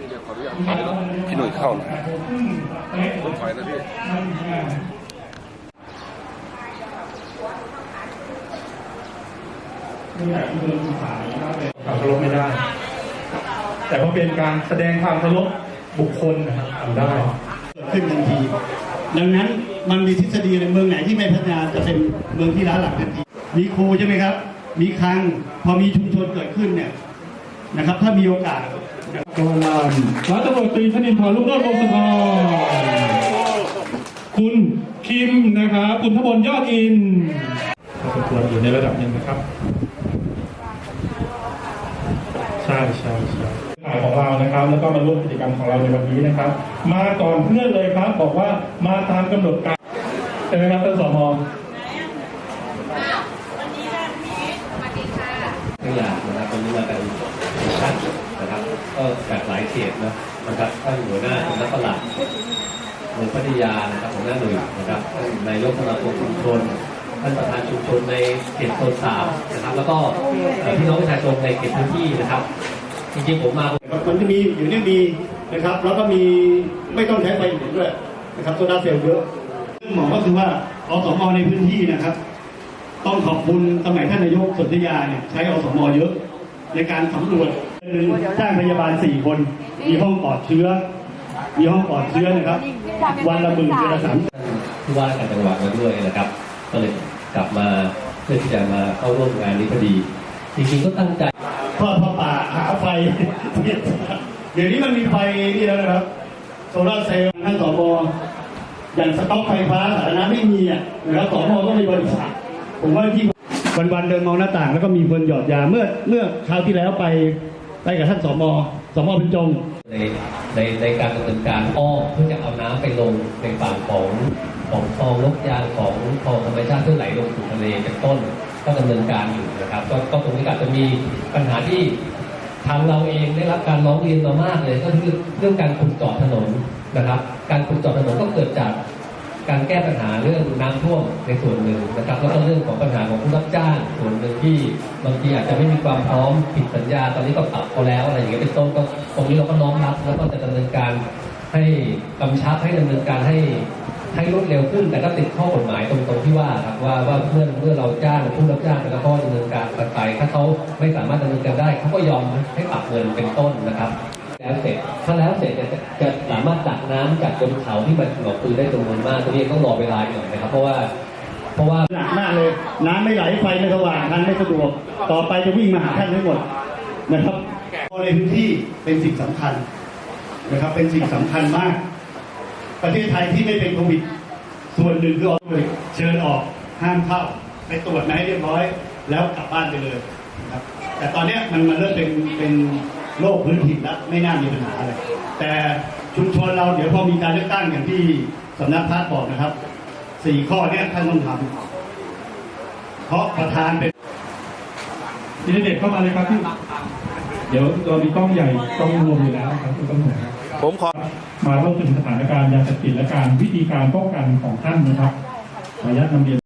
พี่เดี๋ยวขออนุญาตถอยรถพี่หนุ่ยเข้าหน่อยต้องถอยนะพี่ไม่อยากที่โดนสายว่าเป็นความเคารพไม่ได้ แต่พอเป็นการแสดงความเคารพบุคคลนะครับทำได้เกิดขึ้นทันที ดังนั้นมันมีทฤษฎีในเมืองไหนที่ไม่พัฒนาจะเป็นเมืองที่ล้าหลังทันที มีครูใช่ไหมครับ มีคลัง พอมีชุมชนเกิดขึ้นเนี่ยนะครับ ถ้ามีโอกาส กำลังร้อยตำรวจตรีธนินทร์ลูกโลดวงศ์สะพรคุณคิมนะครับคุณทบลยอดอินพอสมควรอยู่ในระดับหนึ่งนะครับ ใช่ใช่ใช่ข่ายของเรานะครับ แล้วก็มาร่วมกิจกรรมของเราในวันนี้นะครับ มาก่อนเพื่อนเลยครับ บอกว่ามาตามกำหนดการใช่ไหมครับท่านสม ตัวอย่างนะครับวันนี้มากันท่านนะครับ ก็จากหลายเขตนะนะครับท่านหัวหน้าสำนักปลัดเมืองพัทยานะครับหัวหน้าหน่วยนะครับท่านนายกสมาคมชุมชนท่านประธานชุมชนในเขตโซนสามนะครับ แล้วก็พี่น้องประชาชนในเขตพื้นที่นะครับ จริงๆผมมามันจะมีอยู่เนี่ยดีนะครับ แล้วก็มีไม่ต้องใช้ไฟหมุนด้วยนะครับโซลาเซลล์เยอะซึ่งหมอก็คือว่าอสมในพื้นที่นะครับ ต้องขอบคุณสมัยท่านนายกสนธยาเนี่ยใช้อสมเยอะ ในการสำรวจจ้างพยาบาลสี่คน มีห้องปลอดเชื้อ มีห้องปลอดเชื้อนะครับ วันละหมื่นเดือนละสามผู้ว่าราชการจังหวัดมาด้วยนะครับ ก็เลยกลับมาเพื่อที่จะมาเข้าร่วมงานนี้พอดี จริงๆก็ตั้งใจทอดผ้าป่าหาไฟเดี๋ยวนี้มันมีไฟนี่แล้วนะครับโซลาร์เซลล์ท่านสบอย่างสต็อกไฟฟ้าสาธารณะไม่มีอะนะครับสบก็มีบริษัทผมว่าที่ วันวันๆเดินมองหน้าต่างแล้วก็มีคนหยอดยาเมื่อเมื่อคราวที่แล้วไปไปกับท่านสมสมเป็นจงในในในการดำเนินการอ้อเพื่อจะเอาน้ำไปลงในฝั่งของของคลองลกยางของคลองธรรมชาติที่ไหลลงสู่ทะเลเป็นต้นก็ดำเนินการอยู่นะครับ ก็ก็คงอาจจะมีปัญหาที่ทางเราเองได้รับการร้องเรียนมามากเลย ก็คือเรื่องการขุดเจาะถนนนะครับ การขุดเจาะถนนก็เกิดจาก การแก้ปัญหาเรื่องน้ำท่วมในส่วนหนึ่งนะครับแล้วก็เรื่องของปัญหาของผู้รับจ้างส่วนหนึ่งที่บางทีอาจจะไม่มีความพร้อมผิดสัญญาตอนนี้ก็ปรับเขาแล้วอะไรอย่างเงี้ยเป็นต้นก็ตรงนี้เราก็น้อมรับแล้วก็จะดำเนินการให้กำชับให้ดำเนินการให้ให้รวดเร็วขึ้น แต่ก็ติดข้อกฎหมายตรงตรงที่ว่าครับว่าว่าเมื่อเมื่อเราจ้างผู้รับจ้างแล้วก็ดำเนินการไปถ้าเขาไม่สามารถดำเนินการได้เขาก็ยอมให้ปรับเงินเป็นต้นนะครับ แล้วเสร็จถ้าแล้วเสร็จเนี่ยจะจะสามารถตักน้ำจากบนเขาที่มันหลอกปืนได้จำนวนมากตรงนี้ต้องรอเวลาหน่อยนะครับ เพราะว่า เพราะว่าหนักมากเลย น้ำไม่ไหลไฟไม่สว่างทางไม่สะดวก ต่อไปจะวิ่งมาหาท่านทั้งหมดนะครับในพื้นที่เป็นสิ่งสำคัญนะครับ เป็นสิ่งสำคัญมาก ประเทศไทยที่ไม่เป็นโควิด ส่วนหนึ่งคือออกเลยเชิญออกห้ามเข้าไปตรวจมาให้เรียบร้อย แล้วกลับบ้านไปเลยนะครับแต่ตอนเนี้ยมันมันเริ่มเป็นเป็น โรคพื้นถิ่นแล้วไม่น่ามีปัญหาเลยแต่ชุมชนเราเดี๋ยวพอมีการเลือกตั้งอย่างที่สำนักพัฒน์บอกนะครับสี่ข้อเนี้ยท่านต้องทำเพราะประธานเป็นอินเทอร์เน็ตเข้ามาเลยครับพี่เดี๋ยวเรามีกล้องใหญ่กล้องรวมอยู่แล้วครับคุณตำรวจครับผมขอมาเล่าถึงสถานการณ์ยาเสพติดและการวิธีการป้องกันของท่านนะครับขออนุญาตนำเรียน